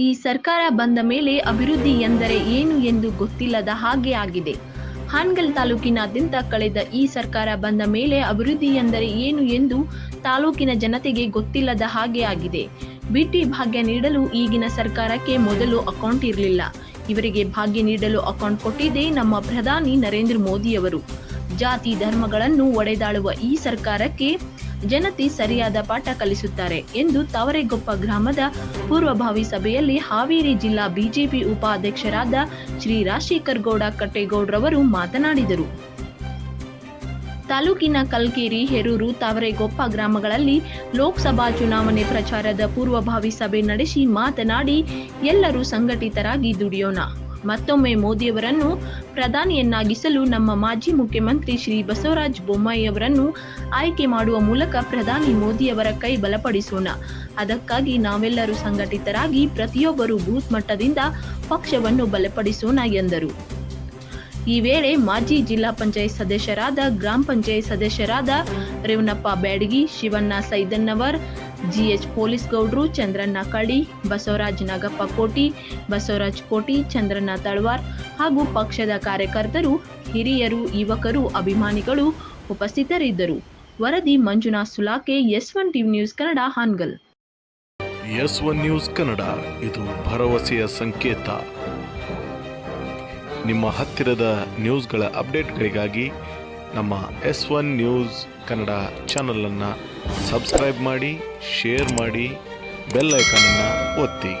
ಈ ಸರ್ಕಾರ ಬಂದ ಮೇಲೆ ಅಭಿವೃದ್ಧಿ ಎಂದರೆ ಏನು ಎಂದು ಗೊತ್ತಿಲ್ಲದ ಹಾಗೆ ಆಗಿದೆ. ಹಾನಗಲ್ ತಾಲೂಕಿನಾದ್ಯಂತ ಕಳೆದ ಈ ಸರ್ಕಾರ ಬಂದ ಮೇಲೆ ಅಭಿವೃದ್ಧಿ ಎಂದರೆ ಏನು ಎಂದು ತಾಲೂಕಿನ ಜನತೆಗೆ ಗೊತ್ತಿಲ್ಲದ ಹಾಗೆ ಆಗಿದೆ. ಬಿಟಿ ಭಾಗ್ಯ ನೀಡಲು ಈಗಿನ ಸರ್ಕಾರಕ್ಕೆ ಮೊದಲು ಅಕೌಂಟ್ ಇರಲಿಲ್ಲ. ಇವರಿಗೆ ಭಾಗ್ಯ ನೀಡಲು ಅಕೌಂಟ್ ಕೊಟ್ಟಿದ್ದೇ ನಮ್ಮ ಪ್ರಧಾನಿ ನರೇಂದ್ರ ಮೋದಿಯವರು. ಜಾತಿ ಧರ್ಮಗಳನ್ನು ಒಡೆದಾಳುವ ಈ ಸರ್ಕಾರಕ್ಕೆ ಜನತೆ ಸರಿಯಾದ ಪಾಠ ಕಲಿಸುತ್ತಾರೆ ಎಂದು ತವರೆಗೊಪ್ಪ ಗ್ರಾಮದ ಪೂರ್ವಭಾವಿ ಸಭೆಯಲ್ಲಿ ಹಾವೇರಿ ಜಿಲ್ಲಾ ಬಿಜೆಪಿ ಉಪಾಧ್ಯಕ್ಷರಾದ ಶ್ರೀ ರಾಜಶೇಖರ್ ಗೌಡ ಕಟ್ಟೇಗೌಡ್ರವರು ಮಾತನಾಡಿದರು. ತಾಲೂಕಿನ ಕಲ್ಕೇರಿ, ಹೆರೂರು, ತಾವರೆಗೊಪ್ಪ ಗ್ರಾಮಗಳಲ್ಲಿ ಲೋಕಸಭಾ ಚುನಾವಣೆ ಪ್ರಚಾರದ ಪೂರ್ವಭಾವಿ ಸಭೆ ನಡೆಸಿ ಮಾತನಾಡಿ, ಎಲ್ಲರೂ ಸಂಘಟಿತರಾಗಿ ದುಡಿಯೋಣ. ಮತ್ತೊಮ್ಮೆ ಮೋದಿಯವರನ್ನು ಪ್ರಧಾನಿಯನ್ನಾಗಿಸಲು ನಮ್ಮ ಮಾಜಿ ಮುಖ್ಯಮಂತ್ರಿ ಶ್ರೀ ಬಸವರಾಜ ಬೊಮ್ಮಾಯಿಯವರನ್ನು ಆಯ್ಕೆ ಮಾಡುವ ಮೂಲಕ ಪ್ರಧಾನಿ ಮೋದಿಯವರ ಕೈ ಬಲಪಡಿಸೋಣ. ಅದಕ್ಕಾಗಿ ನಾವೆಲ್ಲರೂ ಸಂಘಟಿತರಾಗಿ ಪ್ರತಿಯೊಬ್ಬರು ಬೂತ್ ಮಟ್ಟದಿಂದ ಪಕ್ಷವನ್ನು ಬಲಪಡಿಸೋಣ ಎಂದರು. ಈ ವೇಳೆ ಮಾಜಿ ಜಿಲ್ಲಾ ಪಂಚಾಯತ್ ಸದಸ್ಯರಾದ ಗ್ರಾಮ ಪಂಚಾಯತ್ ಸದಸ್ಯರಾದ ರೇವಣಪ್ಪ ಬ್ಯಾಡಗಿ, ಶಿವಣ್ಣ ಸೈದನ್ನವರ್ ಜಿಎಚ್ ಪೊಲೀಸ್ ಗೌಡ್ರು ಚಂದ್ರಣ್ಣ ಕಳಿ ಬಸವರಾಜ್ ನಾಗಪ್ಪ ಕೋಟಿ, ಬಸವರಾಜ್ ಕೋಟಿ, ಚಂದ್ರಣ್ಣ ತಳ್ವಾರ್ ಹಾಗೂ ಪಕ್ಷದ ಕಾರ್ಯಕರ್ತರು, ಹಿರಿಯರು, ಯುವಕರು, ಅಭಿಮಾನಿಗಳು ಉಪಸ್ಥಿತರಿದ್ದರು. ವರದಿ Manjunath Sulake, S one TV news Kannada, Hangal. S one news Kannada, ಇದು ಭರವಸೆಯ ಸಂಕೇತ. ನಿಮ್ಮ ಹತ್ತಿರದ ನ್ಯೂಸ್ಗಳ ಅಪ್ಡೇಟ್ಗಳಿಗಾಗಿ ನಮ್ಮ ಎಸ್ ಒನ್ ನ್ಯೂಸ್ ಕನ್ನಡ ಚಾನಲನ್ನು ಸಬ್ಸ್ಕ್ರೈಬ್ ಮಾಡಿ ಶೇರ್ ಮಾಡಿ ಬೆಲ್ ಐಕನನ್ನು ಒತ್ತಿ.